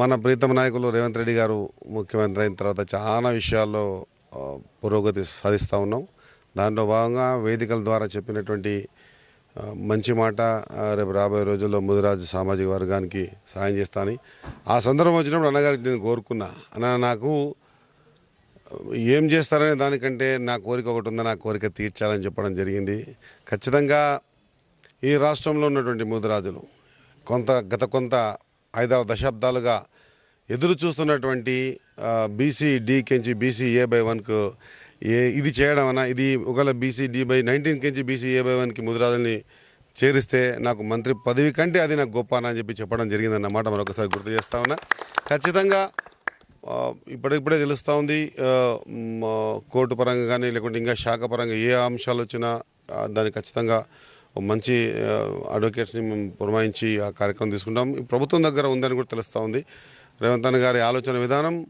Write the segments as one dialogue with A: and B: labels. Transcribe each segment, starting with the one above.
A: మన ప్రీతమ నాయకులు రేవంత్ రెడ్డి గారు ముఖ్యమంత్రి అయిన తర్వాత చాలా విషయాల్లో పురోగతి సాధిస్తూ ఉన్నాం. దాంట్లో భాగంగా వేదికల ద్వారా చెప్పినటువంటి మంచి మాట రేపు రాబోయే రోజుల్లో ముదిరాజు సామాజిక వర్గానికి సాయం చేస్తాను ఆ సందర్భం వచ్చినప్పుడు అన్నగారికి నేను కోరుకున్నా. అన్న నాకు ఏం చేస్తారనే దానికంటే నా కోరిక ఒకటి ఉందని నా కోరిక తీర్చాలని చెప్పడం జరిగింది. ఖచ్చితంగా ఈ రాష్ట్రంలో ఉన్నటువంటి ముదిరాజులు కొంత గత కొంత ఐదారు దశాబ్దాలుగా ఎదురు చూస్తున్నటువంటి బీసీ డి కెంచి బీసీ ఏ బై వన్కు ఏ ఇది చేయడం అన్న ఇది ఒకవేళ బీసీ డి బై నైన్టీన్ కెంచి బీసీ ఏ బై వన్కి ముదిరాజుల్ని చేరిస్తే నాకు మంత్రి పదవి కంటే అది నాకు గొప్ప అని చెప్పి చెప్పడం జరిగిందన్నమాట. మరొకసారి గుర్తు చేస్తా ఉన్నా. ఖచ్చితంగా ఇప్పటికిప్పుడే తెలుస్తూ ఉంది కోర్టు పరంగా కానీ లేకుంటే ఇంకా శాఖ పరంగా ఏ అంశాలు వచ్చినా దాన్ని ఖచ్చితంగా మంచి అడ్వకేట్స్ని మేము పురమాయించి ఆ కార్యక్రమం తీసుకుంటాం. ఈ ప్రభుత్వం దగ్గర ఉందని కూడా తెలుస్తూ ఉంది. రేవంత్ అన్న గారి ఆలోచన విధానం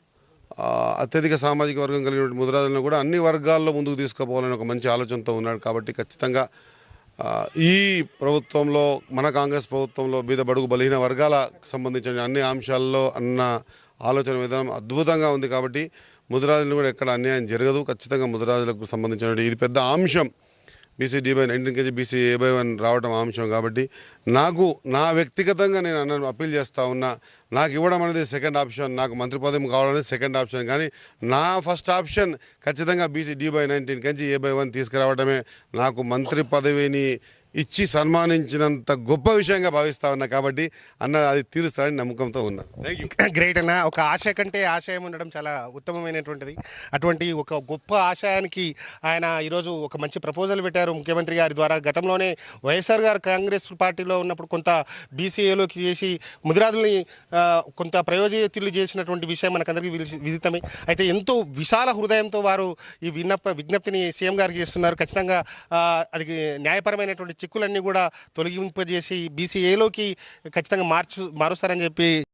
A: అత్యధిక సామాజిక వర్గం కలిగిన ముద్రాజులను కూడా అన్ని వర్గాల్లో ముందుకు తీసుకుపోవాలని ఒక మంచి ఆలోచనతో ఉన్నాడు. కాబట్టి ఖచ్చితంగా ఈ ప్రభుత్వంలో మన కాంగ్రెస్ ప్రభుత్వంలో బీద బడుగు బలహీన వర్గాలకు సంబంధించిన అన్ని అంశాల్లో అన్న ఆలోచన విధానం అద్భుతంగా ఉంది. కాబట్టి ముదిరాజులను కూడా ఎక్కడ అన్యాయం జరగదు. ఖచ్చితంగా ముదిరాజులకు సంబంధించిన ఇది పెద్ద అంశం. బీసీ డి బై నైన్టీన్ కేజీ బీసీ ఏ బై వన్ రావడం అంశం కాబట్టి నాకు నా వ్యక్తిగతంగా నేను అన్న అప్పీల్ చేస్తూ ఉన్నా నాకు ఇవ్వడం అనేది సెకండ్ ఆప్షన్ నాకు మంత్రి పదవి కావాలనేది సెకండ్ ఆప్షన్ కానీ నా ఫస్ట్ ఆప్షన్ ఖచ్చితంగా బీసీ డి బై నైన్టీన్ కేజీ ఏ బై వన్ తీసుకురావడమే నాకు మంత్రి పదవిని ఇచ్చి సన్మానించినంత గొప్ప విషయంగా భావిస్తా ఉన్నా కాబట్టి అన్న అది తీరుస్తారని నమ్మకంతో ఉన్నా.
B: గ్రేట్ అన్న. ఒక ఆశ కంటే ఆశయం ఉండడం చాలా ఉత్తమమైనటువంటిది. అటువంటి ఒక గొప్ప ఆశయానికి ఆయన ఈరోజు ఒక మంచి ప్రపోజల్ పెట్టారు ముఖ్యమంత్రి గారి ద్వారా. గతంలోనే వైఎస్ఆర్ గారు కాంగ్రెస్ పార్టీలో ఉన్నప్పుడు కొంత బీసీఏలోకి చేసి ముదిరాజుల్ని కొంత ప్రయోజకులు చేసినటువంటి విషయం మనకందరికీ విదితమే. అయితే ఎంతో విశాల హృదయంతో వారు ఈ విన్నప విజ్ఞప్తిని సీఎం గారికి చేస్తున్నారు. ఖచ్చితంగా అది న్యాయపరమైనటువంటి చిక్కులన్నీ కూడా తొలగింపజేసి బీసీఏలోకి ఖచ్చితంగా మార్చు మారుస్తారని చెప్పి